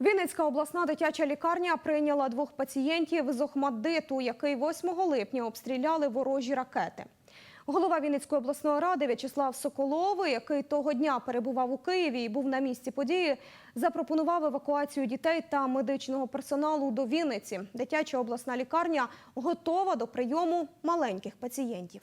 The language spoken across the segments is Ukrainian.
Вінницька обласна дитяча лікарня прийняла двох пацієнтів з Охмаддиту, який 8 липня обстріляли ворожі ракети. Голова Вінницької обласної ради В'ячеслав Соколовий, який того дня перебував у Києві і був на місці події, запропонував евакуацію дітей та медичного персоналу до Вінниці. Дитяча обласна лікарня готова до прийому маленьких пацієнтів.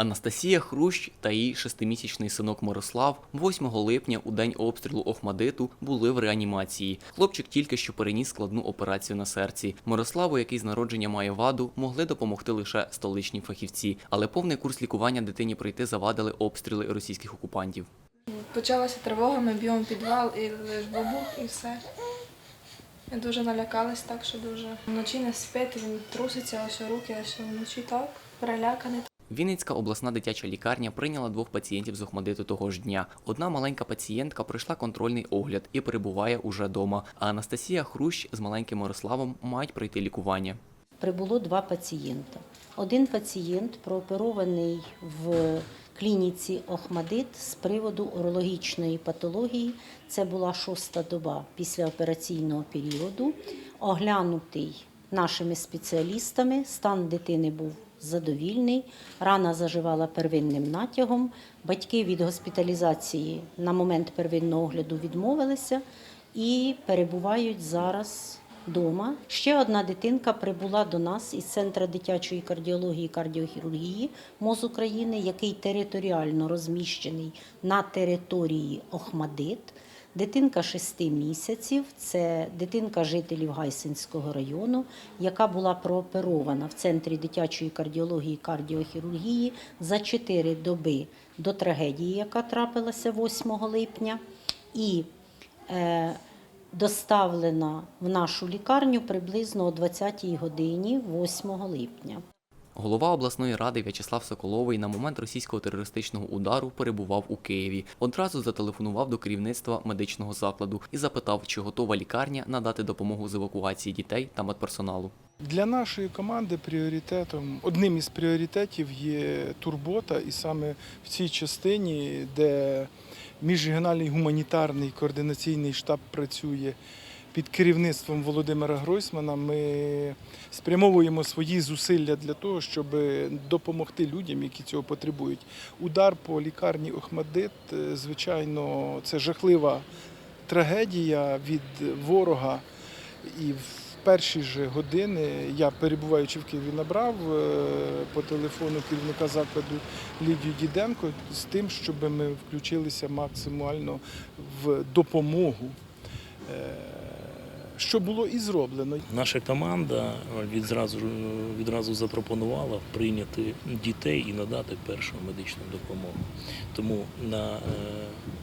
Анастасія Хрущ та її шестимісячний синок Мирослав 8 липня у день обстрілу Охмадиту були в реанімації. Хлопчик тільки що переніс складну операцію на серці. Мирославу, який з народження має ваду, могли допомогти лише столичні фахівці, але повний курс лікування дитині пройти завадили обстріли російських окупантів. Почалася тривога, ми б'ємо підвал і лиш бабух і все. Ми дуже налякались так, що дуже. Вночі не спить, він труситься, ось руки, ось вночі так, переляканий. Вінницька обласна дитяча лікарня прийняла двох пацієнтів з Охмадиту того ж дня. Одна маленька пацієнтка пройшла контрольний огляд і перебуває уже дома. А Анастасія Хрущ з маленьким Мирославом мають пройти лікування. прибуло два пацієнта. Один пацієнт прооперований в клініці Охмадит з приводу урологічної патології. Це була шоста доба післяопераційного періоду. Оглянутий нашими спеціалістами, стан дитини був задовільний. Рана заживала первинним натягом. Батьки від госпіталізації на момент первинного огляду відмовилися і перебувають зараз вдома. Ще одна дитинка прибула до нас із Центру дитячої кардіології і кардіохірургії МОЗ України, який територіально розміщений на території Охмадит. Дитинка 6 місяців, це дитинка жителів Гайсинського району, яка була прооперована в центрі дитячої кардіології і кардіохірургії за 4 доби до трагедії, яка трапилася 8 липня. І е, доставлена в нашу лікарню приблизно о 20-й годині 8 липня. Голова обласної ради В'ячеслав Соколовий на момент російського терористичного удару перебував у Києві. Одразу зателефонував до керівництва медичного закладу і запитав, чи готова лікарня надати допомогу з евакуації дітей та медперсоналу. Для нашої команди пріоритетом, одним із пріоритетів є турбота, і саме в цій частині, де міжрегіональний гуманітарний координаційний штаб працює під керівництвом Володимира Гройсмана, ми спрямовуємо свої зусилля для того, щоб допомогти людям, які цього потребують. Удар по лікарні Охмадит, е, звичайно, це жахлива трагедія від ворога. І в перші ж години я, перебуваючи в Києві, набрав е, по телефону керівника закладу Лідію Діденко з тим, щоб ми включилися максимально в допомогу. Е, Що було і зроблено. Наша команда відразу, відразу запропонувала прийняти дітей і надати першу медичну допомогу. Тому на е,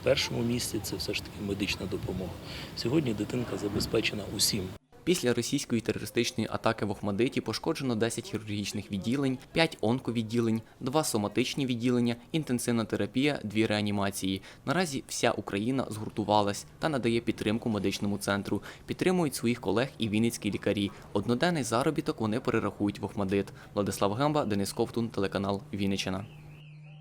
першому місці це все ж таки медична допомога. Сьогодні дитинка забезпечена усім. Після російської терористичної атаки в Охмадиті пошкоджено 10 хірургічних відділень, 5 онковідділень, 2 соматичні відділення, інтенсивна терапія, 2 реанімації. Наразі вся Україна згуртувалась та надає підтримку медичному центру. Підтримують своїх колег і вінницькі лікарі. Одноденний заробіток вони перерахують в Охмадит. Владислав Гемба, Денис Ковтун, телеканал Вінниччина.